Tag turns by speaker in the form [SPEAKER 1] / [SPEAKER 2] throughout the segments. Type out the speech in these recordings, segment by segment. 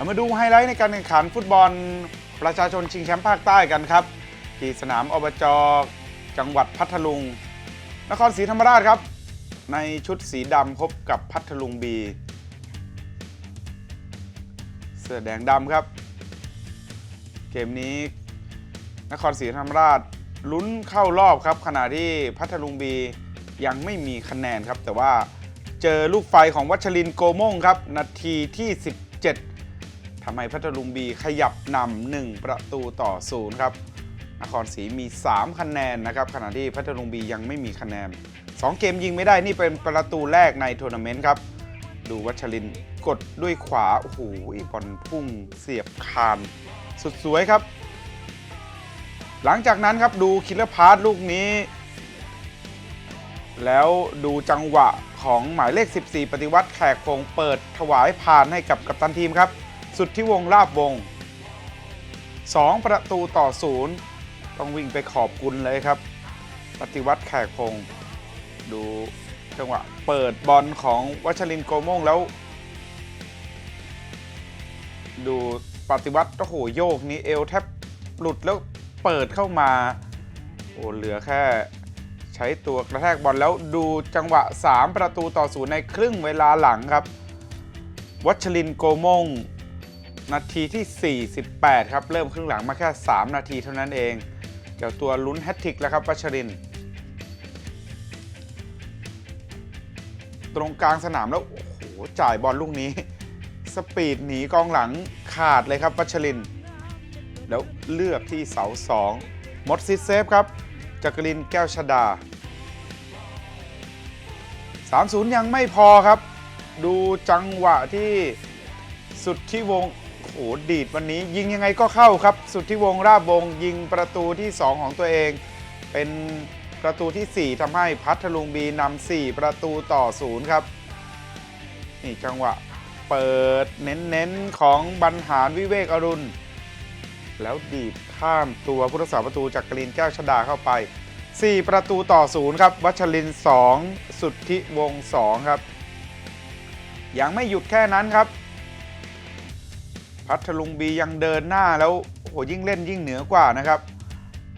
[SPEAKER 1] เรามาดูไฮไลท์ในการแข่งขันฟุตบอลประชาชนชิงแชมป์ภาคใต้กันครับ ที่สนามอบจจังหวัดพัทลุง นครศรีธรรมราชครับ ในชุดสีดำพบกับพัทลุงบี เสื้อแดงดำครับ เกมนี้นครศรีธรรมราชลุ้นเข้ารอบครับ ขณะที่พัทลุงบียังไม่มีคะแนนครับ แต่ว่าเจอลูกไฟของวัชรินโกโมงครับ นาทีที่ 17 ทำให้พัทลุงบีขยับนำหนึ่งประตูต่อศูนย์ครับ นครศรีมี 3 คะแนนนะครับ ขณะที่พัทลุงบียังไม่มีคะแนน 2 เกมยิงไม่ได้นี่เป็นประตูแรกในทัวร์นาเมนต์ครับ ดูวัชรินกดด้วยขวา โอ้โหบอลพุ่งเสียบคาน สุดสวยครับ หลังจากนั้นครับดูคิลเลอร์พาร์ทลูกนี้ แล้วดูจังหวะของหมายเลข 14 ปฏิวัติแขกคงเปิดถวายผ่านให้กับกัปตันทีมครับ สุดที่วงราบวง 2 ประตูต่อศูนย์ต้องวิ่งไปขอบคุณเลยครับ ปฏิวัติแขกคงดูจังหวะเปิดบอลของวัชรินโกโมงแล้ว ดูปฏิวัติโอ้โหโยกนี้เอวแทบหลุดแล้วเปิดเข้ามาโอ้เหลือแค่ใช้ตัวกระแทกบอลแล้วดูจังหวะ 3 ประตูต่อศูนย์ในครึ่งเวลาหลังครับ วัชรินโกโมง นาทีที่ 48 ครับ เริ่มครึ่งหลังมาแค่ 3 นาทีเท่านั้นเองเกี่ยวตัวลุ้นแฮตทริกแล้วครับวัชริน ตรงกลางสนามแล้ว โอ้โห จ่ายบอลลูกนี้ สปีดหนีกองหลังขาดเลยครับวัชริน แล้วเลือกที่เสาสองมดซิดเซฟครับ จักรินแก้วชดา 3-0 ยังไม่พอครับ ดูจังหวะที่สุดที่วง โอ้ดีดวันนี้ยิงยังไงก็เข้าครับ สุดที่วงราบวงยิงประตูที่ 2 ของตัวเอง เป็นประตูที่ 4ทำให้พัทลุงบีนำ4ประตูต่อศูนย์ครับ นี่จังหวะเปิดเน้นๆของบรรหารวิเวกอรุณ แล้วดีดข้ามตัวผู้รักษาประตูจากกรีนแก้วชดาเข้าไป 4 ประตูต่อศูนย์ครับ วัชริน 2 สุดที่วง2ครับ ยังไม่หยุดแค่นั้นครับ พัทลุงบียังเดินหน้าแล้วโอ้โหยิ่งเล่นยิ่งเหนือกว่านะครับ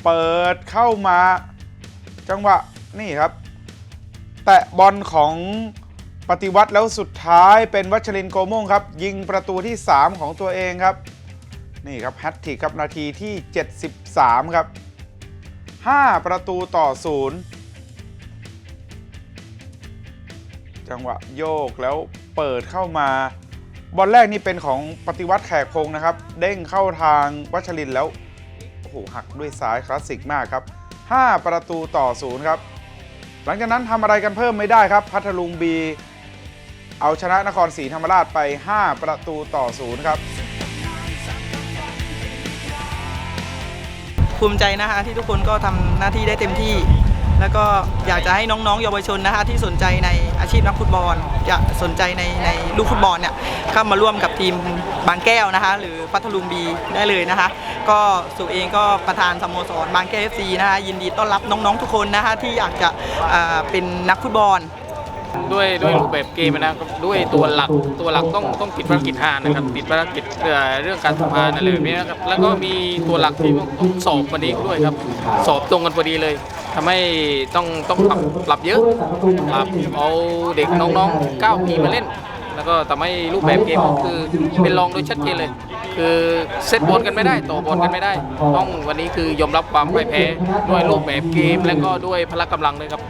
[SPEAKER 1] เปิดเข้ามาจังหวะนี่ครับ แตะบอลของปฏิวัติแล้วสุดท้ายเป็นวัชรินโกโมงครับ ยิงประตูที่ 3 ของตัวเองครับ นี่ครับแฮตทิกครับนาทีที่ 73 ครับ 5 ประตูต่อศูนย์จังหวะโยกแล้วเปิดเข้ามา บอลแรกนี่เป็นของปฏิวัติแขกพงนะครับ เด้งเข้าทางวัชรินแล้วโอ้โหหักด้วยซ้ายคลาสสิกมากครับ 5 ประตูต่อศูนย์ครับ หลังจากนั้นทำอะไรกันเพิ่มไม่ได้ครับ พัทลุงบี เอาชนะนครศรีธรรมราชไป 5 ประตูต่อศูนย์ครับ
[SPEAKER 2] ภูมิใจนะคะที่ทุกคนก็ทำหน้าที่ได้เต็มที่ แล้วก็อยากจะให้น้องๆ เยาวชนนะคะที่สนใจในอาชีพนักฟุตบอลจะสนใจในในลูกฟุตบอลเนี่ยเข้ามาร่วมกับทีมบางแก้วนะคะ หรือพัทลุงบีได้เลยนะคะ ก็สุเองก็ประธานสโมสรบางแก้วเอฟซีนะคะยินดีต้อนรับน้องๆทุกคนนะคะที่อยากจะเป็นนักฟุตบอล
[SPEAKER 3] ด้วยด้วยรูปแบบเกมนะครับด้วยตัวหลักตัวหลักต้องต้องติดภารกิจหานะครับติดภารกิจเอ่อเรื่องการสัมพันอะไรแบบนี้นะครับแล้วก็มีตัวหลักที่ต้องสอบวันนี้ด้วยครับ สอบตรงกันพอดีเลยทำให้ต้องต้องปรับปรับเยอะปรับเอาเด็กน้องๆเก้าปีมาเล่น แล้วก็ทำให้รูปแบบเกมก็คือเป็นรองโดยชัดเจนเลย คือเซตบอลกันไม่ได้ต่อบอลกันไม่ได้ ต้องวันนี้คือยอมรับความพ่ายแพ้ด้วยรูปแบบเกม และก็ด้วยพละกำลังเลยครับ